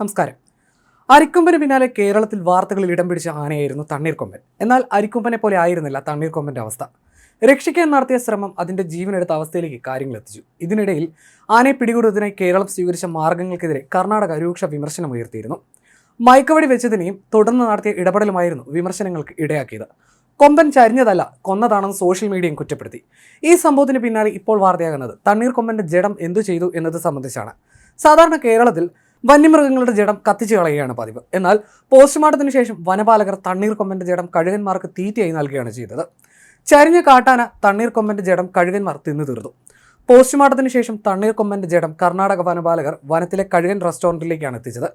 നമസ്കാരം. അരിക്കൊമ്പന് പിന്നാലെ കേരളത്തിൽ വാർത്തകളിൽ ഇടം പിടിച്ച ആനയായിരുന്നു തണ്ണീർക്കൊമ്പൻ എന്നാൽ അരിക്കൊമ്പനെ പോലെ ആയിരുന്നില്ല തണ്ണീർക്കൊമ്പന്റെ അവസ്ഥ. രക്ഷിക്കാൻ നടത്തിയ ശ്രമം അതിന്റെ ജീവനെടുത്ത അവസ്ഥയിലേക്ക് കാര്യങ്ങൾ എത്തിച്ചു. ഇതിനിടയിൽ ആനയെ പിടികൂടുന്നതിനായി കേരളം സ്വീകരിച്ച മാർഗങ്ങൾക്കെതിരെ കർണാടക രൂക്ഷ വിമർശനം ഉയർത്തിയിരുന്നു. മയക്കവടി വെച്ചതിനെയും തുടർന്ന് നടത്തിയ ഇടപെടലുമായിരുന്നു വിമർശനങ്ങൾക്ക് ഇടയാക്കിയത്. കൊമ്പൻ ചരിഞ്ഞതല്ല കൊന്നതാണെന്ന് സോഷ്യൽ മീഡിയയും കുറ്റപ്പെടുത്തി. ഈ സംഭവത്തിന് പിന്നാലെ ഇപ്പോൾ വാർത്തയാകുന്നത് തണ്ണീർ കൊമ്പന്റെ ജഡം എന്തു ചെയ്തു എന്നത് സംബന്ധിച്ചാണ്. സാധാരണ കേരളത്തിൽ വന്യമൃഗങ്ങളുടെ ജഡം കത്തിച്ചു കളയുകയാണ് പതിവ്. എന്നാൽ പോസ്റ്റ്മോർട്ടത്തിന് ശേഷം വനപാലകർ തണ്ണീർ കൊമ്പന്റെ ജഡം കഴുകന്മാർക്ക് തീറ്റയായി നൽകുകയാണ് ചെയ്തത്. ചരിഞ്ഞ കാട്ടാന തണ്ണീർ കൊമ്പന്റെ ജഡം കഴുകന്മാർ തിന്നു തീർന്നു. പോസ്റ്റ്മോർട്ടത്തിന് ശേഷം തണ്ണീർ കൊമ്പന്റെ ജഡം കർണാടക വനപാലകർ വനത്തിലെ കഴുകൻ റെസ്റ്റോറന്റിലേക്കാണ് എത്തിച്ചത്.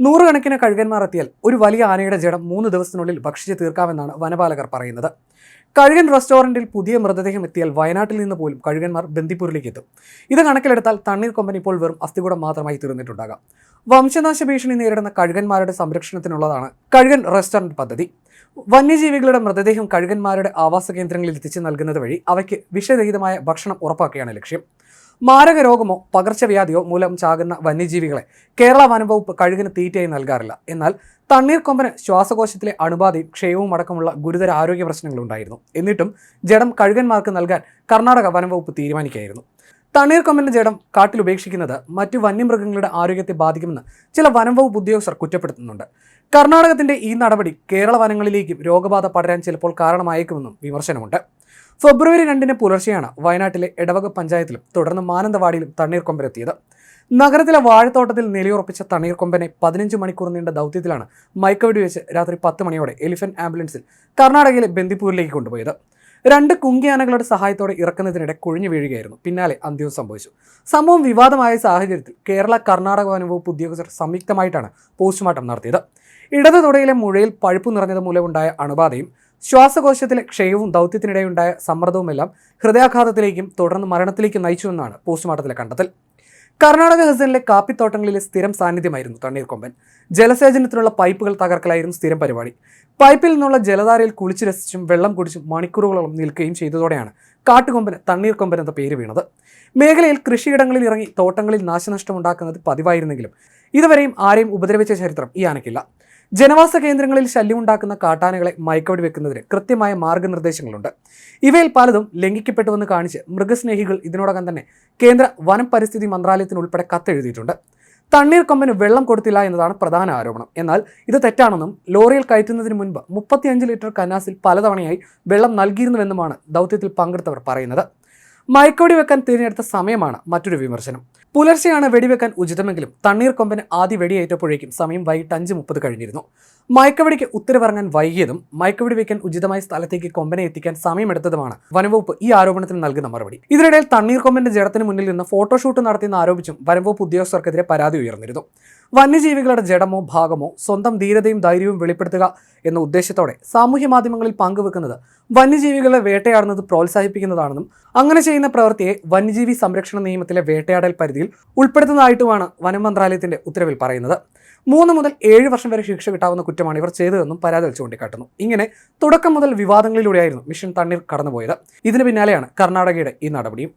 നൂറുകണക്കിന് കഴുകന്മാർ എത്തിയാൽ ഒരു വലിയ ആനയുടെ ജഡം മൂന്ന് ദിവസത്തിനുള്ളിൽ ഭക്ഷിച്ച് തീർക്കാമെന്നാണ് വനപാലകർ പറയുന്നത്. കഴുകൻ റെസ്റ്റോറന്റിൽ പുതിയ മൃതദേഹം എത്തിയാൽ വയനാട്ടിൽ നിന്ന് പോലും കഴുകന്മാർ ബന്ദിപ്പൂരിലേക്ക് എത്തും. ഇത് കണക്കിലെടുത്താൽ തണ്ണീർ തണ്ണീർക്കൊമ്പൻ ഇപ്പോൾ വെറും അസ്ഥികൂടം മാത്രമായി തീർന്നിട്ടുണ്ടാകാം. വംശനാശ ഭീഷണി നേരിടുന്ന കഴുകന്മാരുടെ സംരക്ഷണത്തിനുള്ളതാണ് കഴുകൻ റെസ്റ്റോറന്റ് പദ്ധതി. വന്യജീവികളുടെ മൃതദേഹം കഴുകന്മാരുടെ ആവാസ കേന്ദ്രങ്ങളിൽ എത്തിച്ചു നൽകുന്നത് വഴി അവയ്ക്ക് വിഷരഹിതമായ ഭക്ഷണം ഉറപ്പാക്കുകയാണ് ലക്ഷ്യം. മാരക രോഗമോ പകർച്ചവ്യാധിയോ മൂലം ചാകുന്ന വന്യജീവികളെ കേരള വനംവകുപ്പ് കഴുകിന് തീറ്റയായി നൽകാറില്ല. എന്നാൽ തണ്ണീർക്കൊമ്പന് ശ്വാസകോശത്തിലെ അണുബാധയും ക്ഷയവും അടക്കമുള്ള ഗുരുതര ആരോഗ്യ പ്രശ്നങ്ങളുണ്ടായിരുന്നു എന്നിട്ടും ജഡം കഴുകന്മാർക്ക് നൽകാൻ കർണാടക വനംവകുപ്പ് തീരുമാനിക്കുകയായിരുന്നു. തണ്ണീർക്കൊമ്പന്റെ ജഡം കാട്ടിൽ ഉപേക്ഷിക്കുന്നത് മറ്റു വന്യമൃഗങ്ങളുടെ ആരോഗ്യത്തെ ബാധിക്കുമെന്ന് ചില വനംവകുപ്പ് ഉദ്യോഗസ്ഥർ കുറ്റപ്പെടുത്തുന്നുണ്ട്. കർണാടകത്തിന്റെ ഈ നടപടി കേരള വനങ്ങളിലേക്കും രോഗബാധ പടരാൻ ചിലപ്പോൾ കാരണമായേക്കുമെന്നും വിമർശനമുണ്ട്. ഫെബ്രുവരി രണ്ടിന് പുലർച്ചെയാണ് വയനാട്ടിലെ എടവക പഞ്ചായത്തിലും തുടർന്ന് മാനന്തവാടിയിലും തണ്ണീർക്കൊമ്പരെത്തിയത്. നഗരത്തിലെ വാഴത്തോട്ടത്തിൽ നിലയുറപ്പിച്ച തണ്ണീർക്കൊമ്പനെ പതിനഞ്ച് മണിക്കൂർ നീണ്ട ദൗത്യത്തിലാണ് മയക്കവെടി വെച്ച് രാത്രി പത്ത് മണിയോടെ എലിഫന്റ് ആംബുലൻസിൽ കർണാടകയിലെ ബന്ദിപ്പൂരിലേക്ക് കൊണ്ടുപോയത്. രണ്ട് കുങ്കിയാനകളുടെ സഹായത്തോടെ ഇറക്കുന്നതിനിടെ കുഴിഞ്ഞു വീഴുകയായിരുന്നു. പിന്നാലെ അന്ത്യവും സംഭവിച്ചു. സംഭവം വിവാദമായ സാഹചര്യത്തിൽ കേരള കർണാടക വനംവകുപ്പ് ഉദ്യോഗസ്ഥർ സംയുക്തമായിട്ടാണ് പോസ്റ്റ്മോർട്ടം നടത്തിയത്. ഇടത് തുടയിലെ മുഴയിൽ പഴുപ്പ് നിറഞ്ഞത് മൂലമുണ്ടായ അണുബാധയും ശ്വാസകോശത്തിലെ ക്ഷയവും ദൗത്യത്തിനിടെയുണ്ടായ സമ്മർദ്ദവുമെല്ലാം ഹൃദയാഘാതത്തിലേക്കും തുടർന്ന് മരണത്തിലേക്കും നയിച്ചുവെന്നാണ് പോസ്റ്റ്മോർട്ടത്തിലെ കണ്ടെത്തൽ. കർണാടക ഹസനിലെ കാപ്പിത്തോട്ടങ്ങളിലെ സ്ഥിരം സാന്നിധ്യമായിരുന്നു തണ്ണീർക്കൊമ്പൻ ജലസേചനത്തിനുള്ള പൈപ്പുകൾ തകർക്കലായിരുന്നു സ്ഥിരം പരിപാടി. പൈപ്പിൽ നിന്നുള്ള ജലധാരയിൽ കുളിച്ചു രസിച്ചും വെള്ളം കുടിച്ചും മണിക്കൂറുകളോളം നിൽക്കുകയും ചെയ്തതോടെയാണ് കാട്ടുകൊമ്പന് തണ്ണീർക്കൊമ്പൻ എന്ന പേര് വീണത്. മേഖലയിൽ കൃഷിയിടങ്ങളിൽ ഇറങ്ങി തോട്ടങ്ങളിൽ നാശനഷ്ടമുണ്ടാക്കുന്നത് പതിവായിരുന്നെങ്കിലും ഇതുവരെയും ആരെയും ഉപദ്രവിച്ച ചരിത്രം ഈ ആനയ്ക്കില്ല. ജനവാസ കേന്ദ്രങ്ങളിൽ ശല്യമുണ്ടാക്കുന്ന കാട്ടാനകളെ മയക്കവടി വെക്കുന്നതിന് കൃത്യമായ മാർഗനിർദ്ദേശങ്ങളുണ്ട്. ഇവയിൽ പലതും ലംഘിക്കപ്പെട്ടുവെന്ന് കാണിച്ച് മൃഗസ്നേഹികൾ ഇതിനോടകം തന്നെ കേന്ദ്ര വനം പരിസ്ഥിതി മന്ത്രാലയത്തിനുൾപ്പെടെ കത്തെഴുതിയിട്ടുണ്ട്. തണ്ണീർ തണ്ണീർക്കൊമ്പന് വെള്ളം കൊടുത്തില്ല എന്നതാണ് പ്രധാന ആരോപണം. എന്നാൽ ഇത് തെറ്റാണെന്നും ലോറിയിൽ കയറ്റുന്നതിന് മുൻപ് മുപ്പത്തിയഞ്ച് ലിറ്റർ കനാസിൽ പലതവണയായി വെള്ളം നൽകിയിരുന്നുവെന്നുമാണ് ദൗത്യത്തിൽ പങ്കെടുത്തവർ പറയുന്നത്. മയക്കോടി വെക്കാൻ തിരഞ്ഞെടുത്ത സമയമാണ് മറ്റൊരു വിമർശനം. പുലർച്ചെയാണ് വെടിവെക്കാൻ ഉചിതമെങ്കിലും തണ്ണീർ തണ്ണീർക്കൊമ്പന് ആദ്യ വെടിയേറ്റപ്പോഴേക്കും സമയം വൈകിട്ട് അഞ്ച് മുപ്പത് കഴിഞ്ഞിരുന്നു. മയക്കവടിക്ക് ഉത്തരവിറങ്ങാൻ വൈകിയതും മയക്കവടി വെക്കാൻ ഉചിതമായ സ്ഥലത്തേക്ക് കൊമ്പനെ എത്തിക്കാൻ സമയമെടുത്തതുമാണ് വനംവകുപ്പ് ഈ ആരോപണത്തിന് നൽകുന്ന മറുപടി. ഇതിനിടയിൽ തണ്ണീർക്കൊമ്പന്റെ ജഡത്തിന് മുന്നിൽ നിന്ന് ഫോട്ടോഷൂട്ട് നടത്തിയെന്ന് ആരോപിച്ചും വനംവകുപ്പ് ഉദ്യോഗസ്ഥർക്കെതിരെ പരാതി ഉയർന്നിരുന്നു. വന്യജീവികളുടെ ജഡമോ ഭാഗമോ സ്വന്തം ധീരതയും ധൈര്യവും വെളിപ്പെടുത്തുക എന്ന ഉദ്ദേശത്തോടെ സാമൂഹ്യ മാധ്യമങ്ങളിൽ പങ്കുവെക്കുന്നത് വന്യജീവികളെ വേട്ടയാടുന്നത് പ്രോത്സാഹിപ്പിക്കുന്നതാണെന്നും അങ്ങനെ ചെയ്യുന്ന പ്രവൃത്തിയെ വന്യജീവി സംരക്ഷണ നിയമത്തിലെ വേട്ടയാടൽ പരിധിയിൽ ഉൾപ്പെടുത്തുന്നതായിട്ടുമാണ് വനം മന്ത്രാലയത്തിന്റെ ഉത്തരവിൽ പറയുന്നത്. മൂന്ന് മുതൽ ഏഴ് വർഷം വരെ ശിക്ഷ കിട്ടാവുന്ന കുറ്റമാണ് ഇവർ ചെയ്തതെന്നും പരാതിയിൽ ചൂണ്ടിക്കാട്ടുന്നു. ഇങ്ങനെ തുടക്കം മുതൽ വിവാദങ്ങളിലൂടെയായിരുന്നു മിഷൻ തണ്ണീർ കടന്നുപോയത്. ഇതിന് പിന്നാലെയാണ് കർണാടകയുടെ ഈ നടപടിയും.